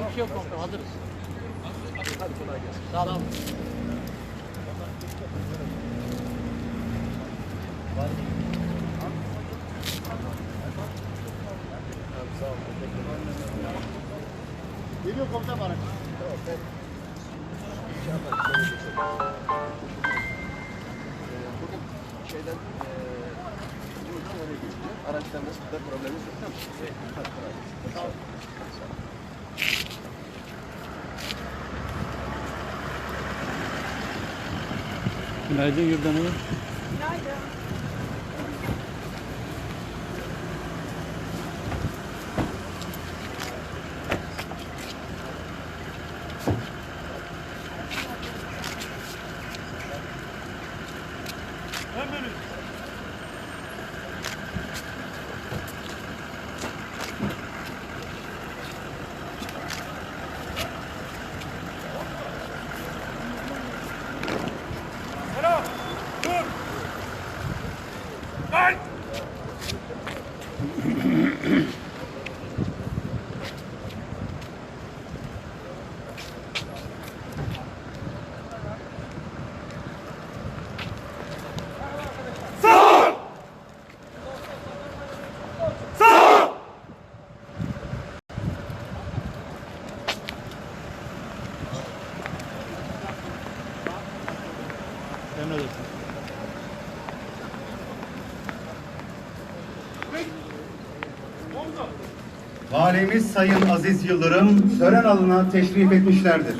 bulmuşsun bayağı. Herhangi yok komutanım hazırız. Sağ olun. Geliyor komutan bana. şeyden eee buradan oraya geçeceğiz. Araçtan da problemimiz yok değil mi? Hadi kolay gelsin. Sağ olun. Günaydın Yurdan Hanım. Emredin. Kayıt. Valimiz Sayın Aziz Yıldırım tören alanına teşrif etmişlerdir.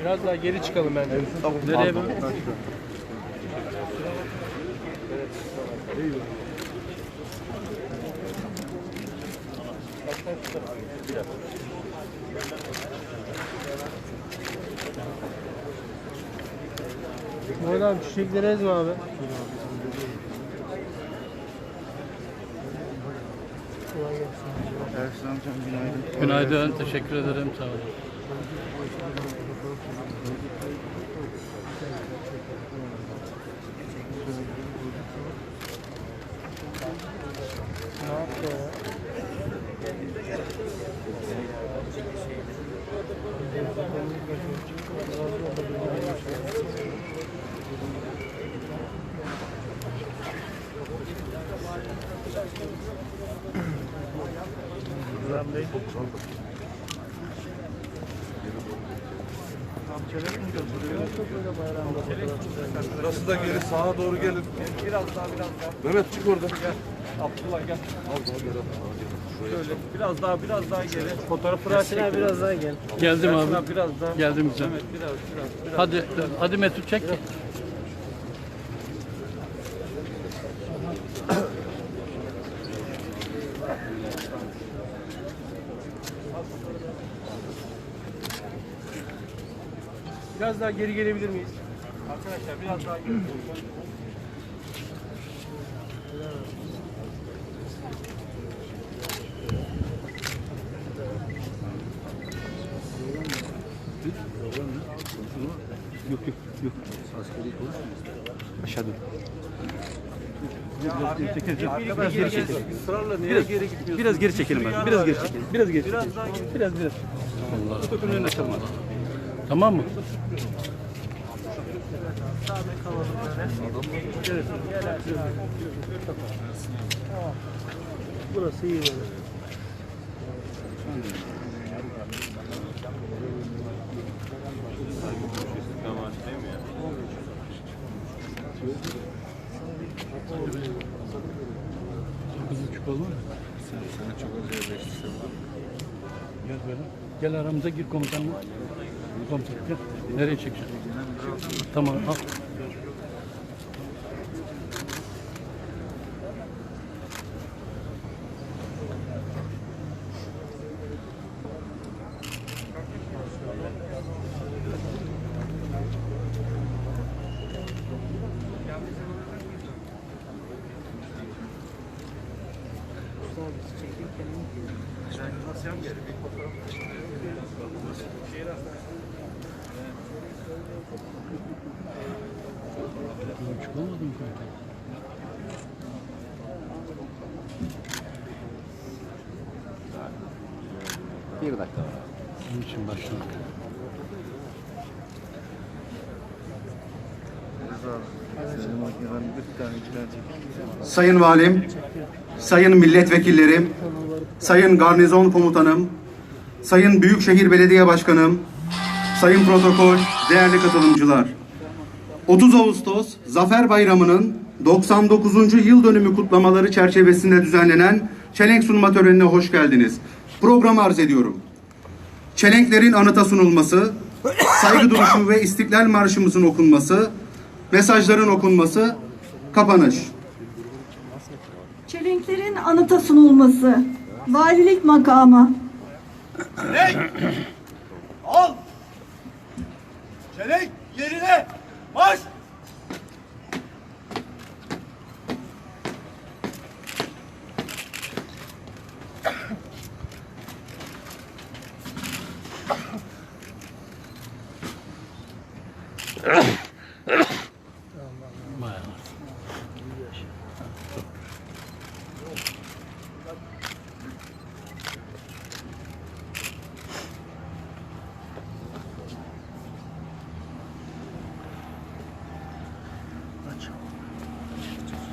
Biraz daha geri çıkalım bence. Nereye böyle? Murat abi çiçekleri abi. Ersin amcam günaydın. Günaydın. Teşekkür ederim. Sağ olun. Burası da geri sağa doğru gelin. Biraz daha biraz daha. Mehmet çık oradan. Gel. Abdullah gel. Şöyle biraz daha biraz daha geri. Fotoğrafı Yasin abi biraz daha gel. Geldim Yasin abi. biraz daha. Geldim güzel. Evet biraz biraz. biraz. Hadi hadi Mesut çek. Biraz daha geri gelebilir miyiz? Arkadaşlar biraz daha geri. Arkadaşlar ısrarla niye geri gidiyorsunuz? Biraz geri çekelim. Biraz geri çekelim. Biraz geri çekelim. Biraz daha geri. Biraz biraz. Allah. Tutun önüne çalma. Tamam mı? Burası iyi böyle. Kızı küp olur mu? Sen, sana çok özel Gel böyle. Gel aramıza gir komutanla. Nereye çekeceksin? Tamam al. Bir dakika. Bunun için başladık. Sayın Valim, Sayın Milletvekillerim, Sayın Garnizon Komutanım, Sayın Büyükşehir Belediye Başkanım, Sayın Protokol, değerli katılımcılar. 30 Ağustos Zafer Bayramı'nın 99. yıl dönümü kutlamaları çerçevesinde düzenlenen çelenk sunma törenine hoş geldiniz. Programı arz ediyorum. Çelenklerin anıta sunulması, saygı duruşu ve İstiklal Marşımızın okunması, mesajların okunması, kapanış. Çelenklerin anıta sunulması. Valilik makamı. Al! Çelenk yerine! Marş!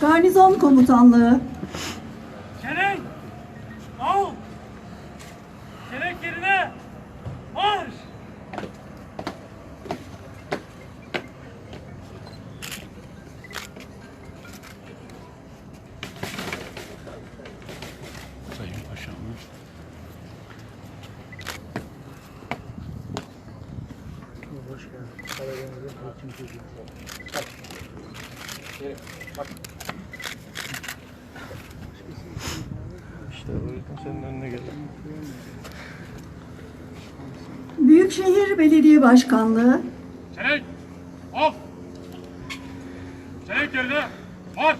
Garnizon komutanlığı. Çelenk! Al! Çelenk yerine! Marş! Sayın Paşam. Hoş geldin. Karadeniz'in hakim çocuğu. İşte o yüzden senin önüne geldim. Büyükşehir Belediye Başkanlığı. Çelenk! Al! Çelenk yerine! Marş!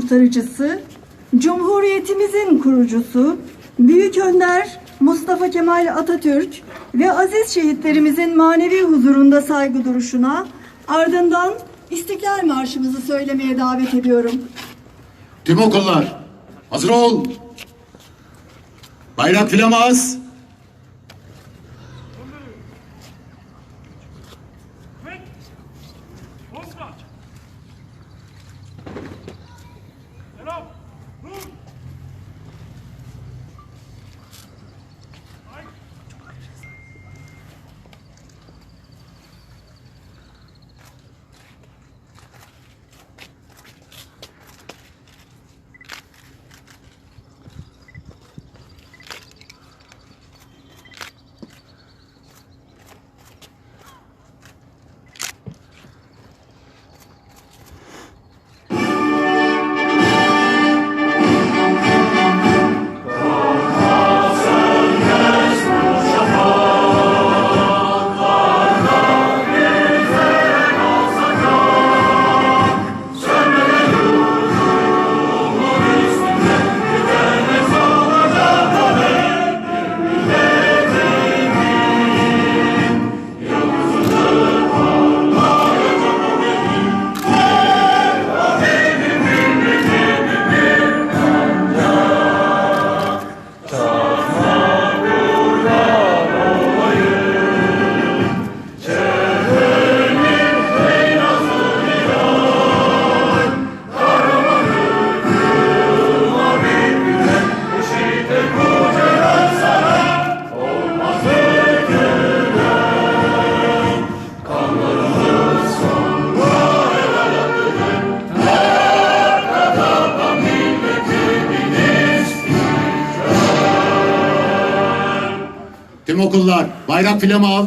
Kurtarıcısı, Cumhuriyetimizin kurucusu, Büyük Önder Mustafa Kemal Atatürk ve aziz şehitlerimizin manevi huzurunda saygı duruşuna, ardından İstiklal Marşımızı söylemeye davet ediyorum. Tüm okullar hazır ol. Bayrak filamaz. Timokullar bayrak filemi al.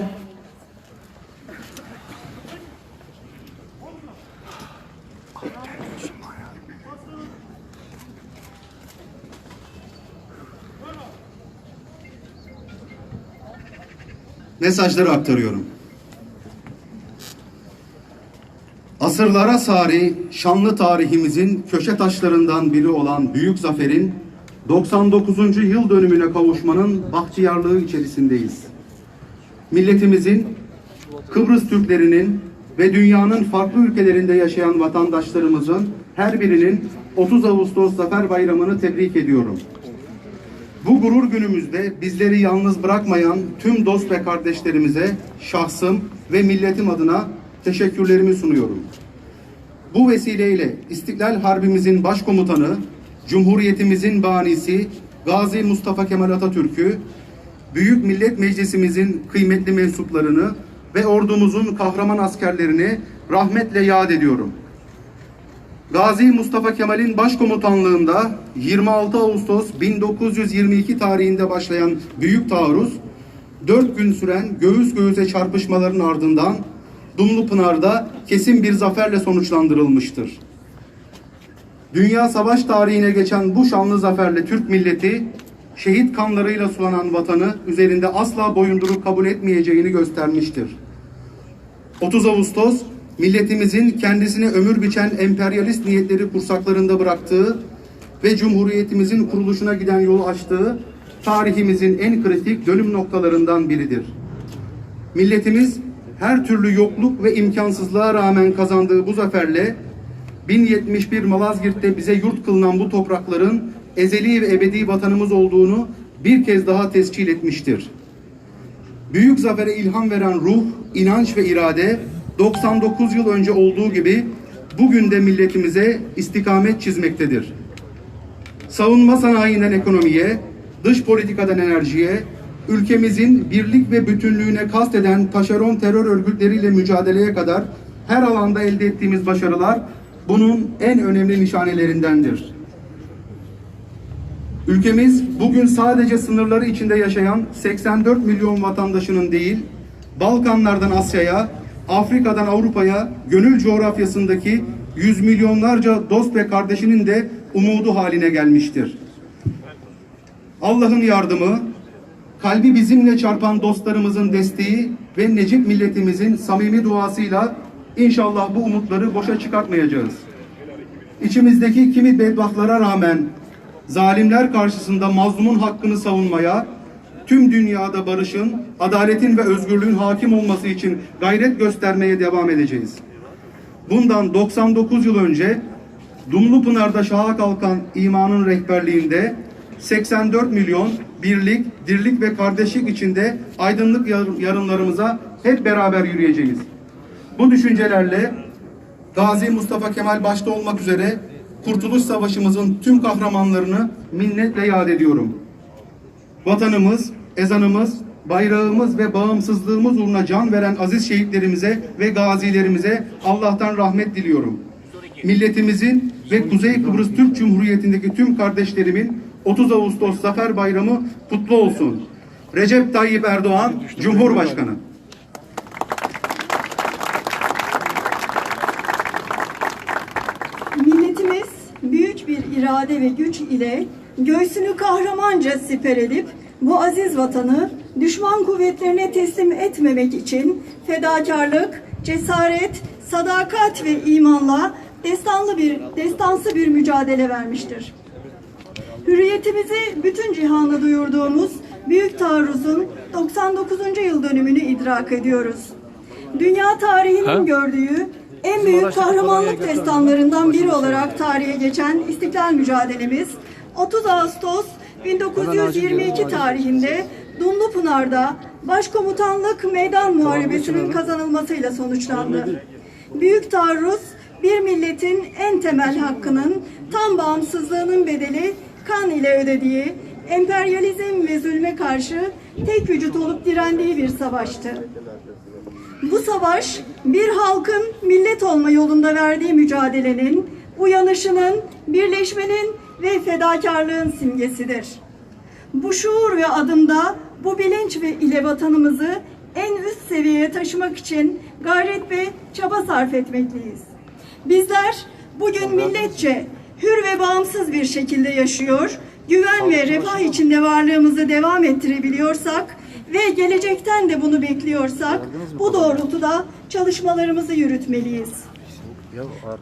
mesajları aktarıyorum. Asırlara sari şanlı tarihimizin köşe taşlarından biri olan Büyük Zafer'in 99. yıl dönümüne kavuşmanın bahtiyarlığı içerisindeyiz. Milletimizin, Kıbrıs Türklerinin ve dünyanın farklı ülkelerinde yaşayan vatandaşlarımızın her birinin 30 Ağustos Zafer Bayramı'nı tebrik ediyorum. Bu gurur günümüzde bizleri yalnız bırakmayan tüm dost ve kardeşlerimize şahsım ve milletim adına teşekkürlerimi sunuyorum. Bu vesileyle İstiklal Harbimizin başkomutanı, Cumhuriyetimizin banisi Gazi Mustafa Kemal Atatürk'ü, Büyük Millet Meclisimizin kıymetli mensuplarını ve ordumuzun kahraman askerlerini rahmetle yad ediyorum. Gazi Mustafa Kemal'in başkomutanlığında 26 Ağustos 1922 tarihinde başlayan büyük taarruz, 4 gün süren göğüs göğüse çarpışmaların ardından Dumlupınar'da kesin bir zaferle sonuçlandırılmıştır. Dünya savaş tarihine geçen bu şanlı zaferle Türk milleti, şehit kanlarıyla sulanan vatanı üzerinde asla boyundurup kabul etmeyeceğini göstermiştir. 30 Ağustos milletimizin kendisine ömür biçen emperyalist niyetleri kursaklarında bıraktığı ve cumhuriyetimizin kuruluşuna giden yolu açtığı tarihimizin en kritik dönüm noktalarından biridir. Milletimiz her türlü yokluk ve imkansızlığa rağmen kazandığı bu zaferle 1071 Malazgirt'te bize yurt kılınan bu toprakların ezeli ve ebedi vatanımız olduğunu bir kez daha tescil etmiştir. Büyük zafere ilham veren ruh, inanç ve irade 99 yıl önce olduğu gibi bugün de milletimize istikamet çizmektedir. Savunma sanayinden ekonomiye, dış politikadan enerjiye, ülkemizin birlik ve bütünlüğüne kasteden taşeron terör örgütleriyle mücadeleye kadar her alanda elde ettiğimiz başarılar bunun en önemli nişanelerindendir. Ülkemiz bugün sadece sınırları içinde yaşayan 84 milyon vatandaşının değil, Balkanlardan Asya'ya, Afrika'dan Avrupa'ya, gönül coğrafyasındaki yüz milyonlarca dost ve kardeşinin de umudu haline gelmiştir. Allah'ın yardımı, kalbi bizimle çarpan dostlarımızın desteği ve Necip milletimizin samimi duasıyla inşallah bu umutları boşa çıkartmayacağız. İçimizdeki kimi bedbahtlara rağmen zalimler karşısında mazlumun hakkını savunmaya, tüm dünyada barışın, adaletin ve özgürlüğün hakim olması için gayret göstermeye devam edeceğiz. Bundan 99 yıl önce Dumlupınar'da şaha kalkan imanın rehberliğinde 84 milyon birlik, dirlik ve kardeşlik içinde aydınlık yar- yarınlarımıza hep beraber yürüyeceğiz. Bu düşüncelerle Gazi Mustafa Kemal başta olmak üzere Kurtuluş Savaşımızın tüm kahramanlarını minnetle yad ediyorum. Vatanımız, ezanımız, bayrağımız ve bağımsızlığımız uğruna can veren aziz şehitlerimize ve gazilerimize Allah'tan rahmet diliyorum. Milletimizin ve Kuzey Kıbrıs Türk Cumhuriyeti'ndeki tüm kardeşlerimin 30 Ağustos Zafer Bayramı kutlu olsun. Recep Tayyip Erdoğan, Cumhurbaşkanı. Milletimiz büyük bir irade ve güç ile göğsünü kahramanca siper edip bu aziz vatanı düşman kuvvetlerine teslim etmemek için fedakarlık, cesaret, sadakat ve imanla destanlı bir destansı bir mücadele vermiştir. Hürriyetimizi bütün cihana duyurduğumuz Büyük Taarruz'un 99. yıl dönümünü idrak ediyoruz. Dünya tarihinin gördüğü en büyük kahramanlık destanlarından biri olarak tarihe geçen İstiklal mücadelemiz 30 Ağustos 1922 tarihinde Dumlupınar'da Başkomutanlık Meydan Muharebesi'nin kazanılmasıyla sonuçlandı. Büyük taarruz bir milletin en temel hakkının tam bağımsızlığının bedeli kan ile ödediği, emperyalizm ve zulme karşı tek vücut olup direndiği bir savaştı. Bu savaş bir halkın millet olma yolunda verdiği mücadelenin, uyanışının, birleşmenin ve fedakarlığın simgesidir. Bu şuur ve adımda Bu bilinç ve ile vatanımızı en üst seviyeye taşımak için gayret ve çaba sarf etmekteyiz. Bizler bugün milletçe hür ve bağımsız bir şekilde yaşıyor, güven ve refah içinde varlığımızı devam ettirebiliyorsak ve gelecekten de bunu bekliyorsak bu doğrultuda çalışmalarımızı yürütmeliyiz.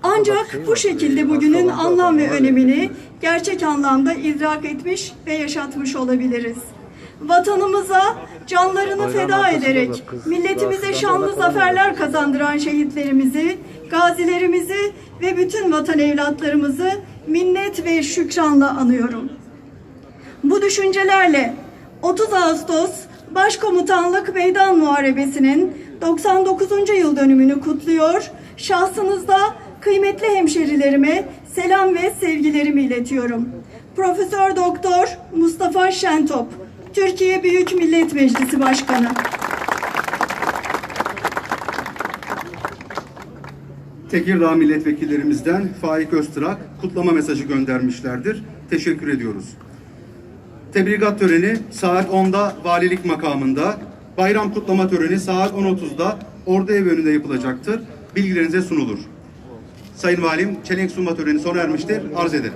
Ancak bu şekilde bugünün anlam ve önemini gerçek anlamda idrak etmiş ve yaşatmış olabiliriz. Vatanımıza canlarını feda ederek milletimize şanlı zaferler kazandıran şehitlerimizi, gazilerimizi ve bütün vatan evlatlarımızı minnet ve şükranla anıyorum. Bu düşüncelerle 30 Ağustos Başkomutanlık Meydan Muharebesi'nin 99. yıl dönümünü kutluyor. Şahsınızda kıymetli hemşerilerime selam ve sevgilerimi iletiyorum. Profesör Doktor Mustafa Şentop, Türkiye Büyük Millet Meclisi Başkanı. Tekirdağ milletvekillerimizden Faik Öztürk kutlama mesajı göndermişlerdir. Teşekkür ediyoruz. Tebrikat töreni saat 10'da valilik makamında, bayram kutlama töreni saat 10.30'da Ordu Ev önünde yapılacaktır. Bilgilerinize sunulur. Sayın Valim, çelenk sunma töreni sona ermiştir. Arz ederim.